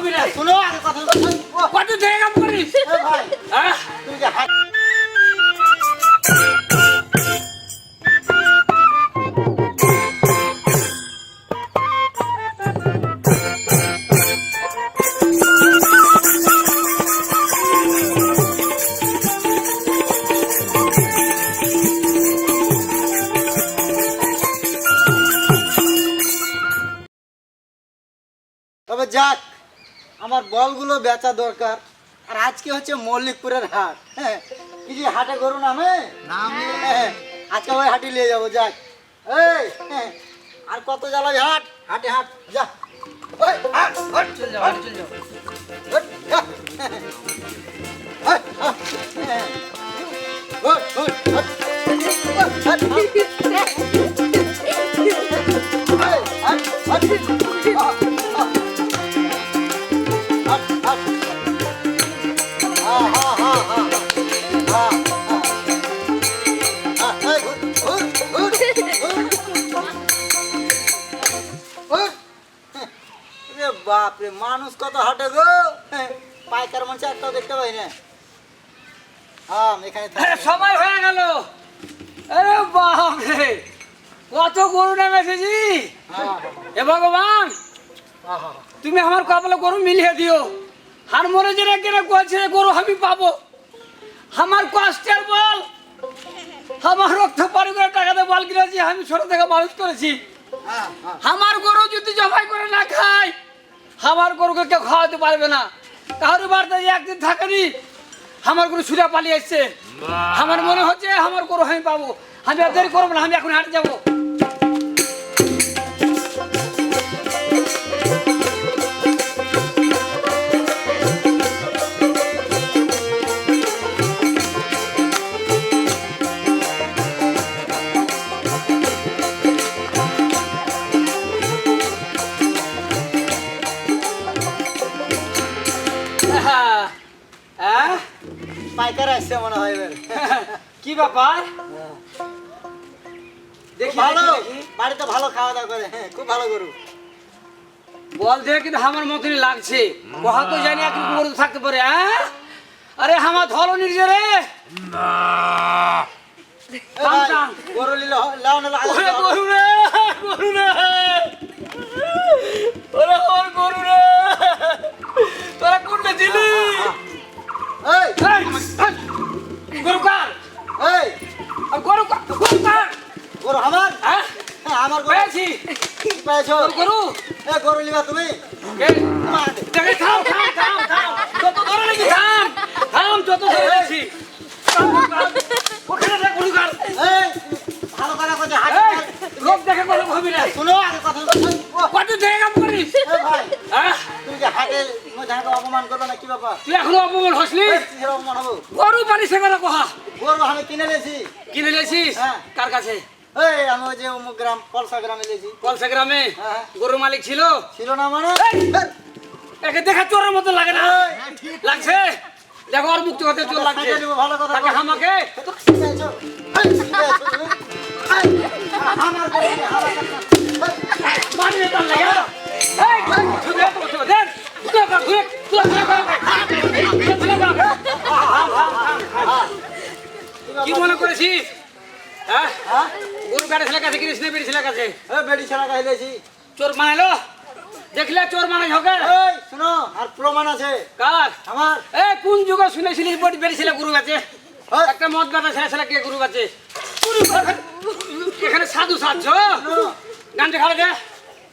হবি না শুনো আগে কথা ও, কত থেকে কাম করিস এ ভাই হ্যাঁ? যাক আমার বলগুলো বেচা দরকার আর আজকে হচ্ছে মল্লিকপুরের হাট হ্যাঁ কি যে হাটে গরু নামে হ্যাঁ, আজকে ওই হাটে নিয়ে যাব যাক এই হ্যাঁ, আর কত জ্বালাবি হাট হাটে হাট যা ওই, হাট, হাট, চল যাও হাট, চল যাও হাট, যা। হাট, হাট, হ্যাঁ। হাট, হাট, হাট। হাট, রে বাপ মানুষ কত হাঁটে গো? পাইকার মানুষ একটাও দেখতে পাই না। হ্যাঁ এখানে সময় হয়ে গেল। আরে বাপ রে কত গরু হ্যাঁ, এ ভগবান হ্যাঁ, হ্যাঁ, তুমি আমার কপালে গরু মিলিয়ে দিও। আর মরে যে কেন কয়েছে গরু আমি পাবো। আমার কষ্টের বল আমার রক্ত পারি করে টাকাতে বল কিনেছি আমি ছোট থেকে মানুষ করেছি। হ্যাঁ, হ্যাঁ। আমার গরু যদি জবাই করে না খায় আমার গরুকে কেউ খাওয়াতে পারবে না। কারোর বাড়িতে একদিন থাকেনি আমার গরু ছুটে পালিয়ে এসছে। আমার মনে হচ্ছে আমার গরু আমি পাবো। আমি আর দেরি করব না আমি এখন হাঁটে যাব। পাইকার আসছে মনে হয় এবার। কি ব্যাপার? দেখি ভালো। বাড়িতে ভালো খাওয়া দাওয়া করে। হ্যাঁ খুব ভালো গরু। বল দেখে কিন্তু আমার মতনই লাগছে। কহা তো জানি একটু গরু থাকতে পারে হ্যাঁ? আরে আমার ধরো নিজে রে। গরু হ- লাও না গরু রে গরু রে। পেয়েছ? গরু এ গরু নিবা তুমি। দেখে থাম থাম থাম থাম। যত ধরে নাকি থাম। থাম যত ধরে নাকি। ওখানে দেখ গরু কার ভালো করে কথা হাট লোক দেখে গরু হবি না। শুনো আগে কথা কত জায়গা করিস? এ ভাই হ্যাঁ? তুমি যে অপমান করবে না কি ব্যাপার? তুই এখনও অপমান হসলি অপমান হব? গরু পানি সেখানে কহা? গরু আমি কিনে নিয়েছি। কিনে নিয়েছিস? হ্যাঁ। কার কাছে? এই আমি ওই যে অমুক গ্রাম গ্রামে কলসা গ্রামে হ্যাঁ। গরু মালিক ছিল ছিল না মানে এই! একে দেখা চোরের মতো লাগে না লাগছে দেখো আর মুক্তি হতে চোর লাগছে ভালো কথা তাকে বলো। হামাকে এ তো কি পেয়েছ? এই, কি পেয়েছ তুমি? এই, আমার গরু নিয়ে হালা করছ। এই, মারিয়ে তার লাগে এই ছুটে তো ছুটে দেন তুই কর তুই তুই কর কি মনে করেছিস হ্যাঁ হ্যাঁ? গরু বেড়ে ছেলে কাছে কিনিস না বেড়ে ছেলে কাছে এ, বেডি ছাড়া খাইলেছি চোর মানাইলো দেখলে চোর মানাই হবে এই শুনো আর প্রমাণ আছে কার আমার এ কোন যুগে শুনেছিলিস বড় বেড়ে ছেলে গরু আছে একটা মদ বেটা ছেলে ছেলে কে গরু আছে এখানে সাধু শুনো, গানটা খাড়ে দে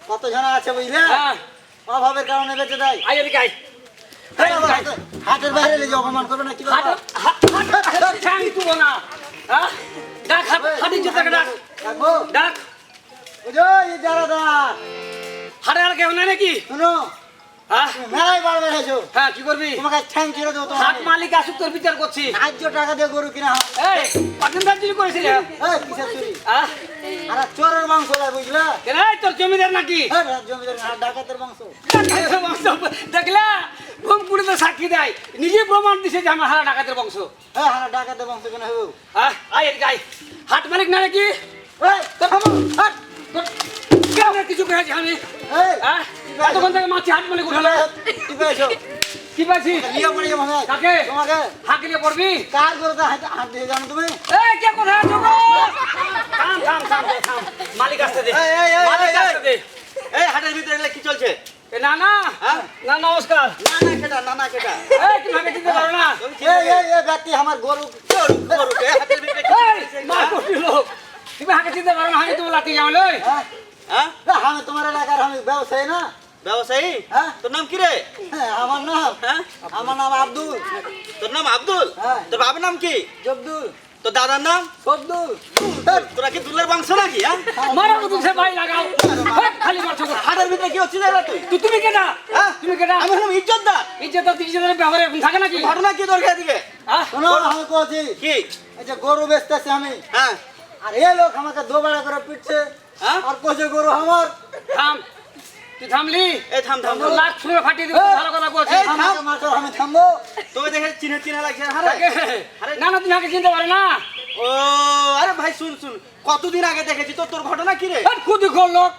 কত জন আছে বুঝলে হ্যাঁ অভাবের কারণে বেঁচে দেয় আই এদিকে আই এই, হাটের বাইরে অপমান করবে না কি হাট? হাট হ্যাঁ ডাক হাট জুতাকে ডাক। ডাক। ওই যে, এই যারা দা, হাটে কেউ নাই নাকি? শুনো হ্যাঁ? মেলায় বার বেড়েছো হ্যাঁ কি করবি? তোমাকে ঠ্যাং ছেড়ে দেবো হাট মালিক আসুক তোর বিচার করছি। ন্যায্য টাকা দিয়ে গরু কিনা এই পাকিস্তান চুরি করেছিলি? এই কিসের চুরি? হ্যাঁ? আর চোরের মাংস দেয় বুঝলা? কেন তোর জমিদার নাকি? জমিদার ডাকাতের মাংস। ডাকাতের বংশ দেখলা? ঘুম পুড়িতে সাক্ষী দেয়। নিজে প্রমাণ দিছে যে আমার হারা ডাকাতের বংশ। হ্যাঁ হ্যাঁ ডাকাতের মাংস কেন হবে আয় আয়। হাট মালিক না নাকি? কিছু করেছি আমি। এতক্ষণ থেকে মাছি হাট মালিক উঠালো। কি পাচ্ছি নিয়ে পড়ে যাব হ্যাঁ। কাকে? তোমাকে। পড়বি? কার হাত দিয়ে জানো তুমি? এই কে কোথায় আছো গো? থাম থাম থাম থাম, থাম মালিক আসতে দে। এই, এই, এই, মালিক আসতে দে। এই হাটের ভিতরে এগুলো কি চলছে? এ না না হ্যাঁ? না নমস্কার না না কেটা না না কেটা এই তুমি আগে চিনতে পারো না তুমি কি এই এই এই ব্যক্তি আমার গরু গরু গরু কে হাটের ভিতরে কি এই চলছে? মা করবি লোক তুমি আগে চিনতে পারো না আমি তুমি লাতি যাও লই হ্যাঁ হ্যাঁ না, আমি তোমার এলাকার আমি ব্যবসায়ী না ব্যবসায়ী হ্যাঁ? তোর নাম কি রে হ্যাঁ, আমার নাম হ্যাঁ আমার নাম আব্দুল তোর নাম আব্দুল হ্যাঁ। তোর বাবার নাম কি জব্দুল তোর দাদার নাম? সব্দুল তোরা কি দুলের বংশ নাকি হ্যাঁ? মারো সে ভাই লাগাও। খালি মারছো হাটের ভিতরে কি হচ্ছে রে তুই? তুই তুমি কেনা হ্যাঁ? তুমি কেনা আমি হলাম ইজ্জতদার। থাকে নাকি? ঘটনা কি দরকার এদিকে? হ্যাঁ? শোনো আমি কছি কি? এই যে গরু বেচতেছি আমি। হ্যাঁ। আর এ লোক আমাকে দোবাড়া করে পিটছে। হ্যাঁ? আর কছে গরু আমার। থাম। তুই থামলি? এই থাম থাম। লাখ ফাটিয়ে দিব ভালো কথা বলছি থাম। আমাকে মারছো আমি থামবো। তোকে দেখে চিনে চিনে লাগছে। আরে না না তুমি আগে চিনতে পারে না। ও আরে ভাই শুন শুন। কতদিন আগে দেখেছি? তো তোর ঘটনা কি রে? খুদি লোক।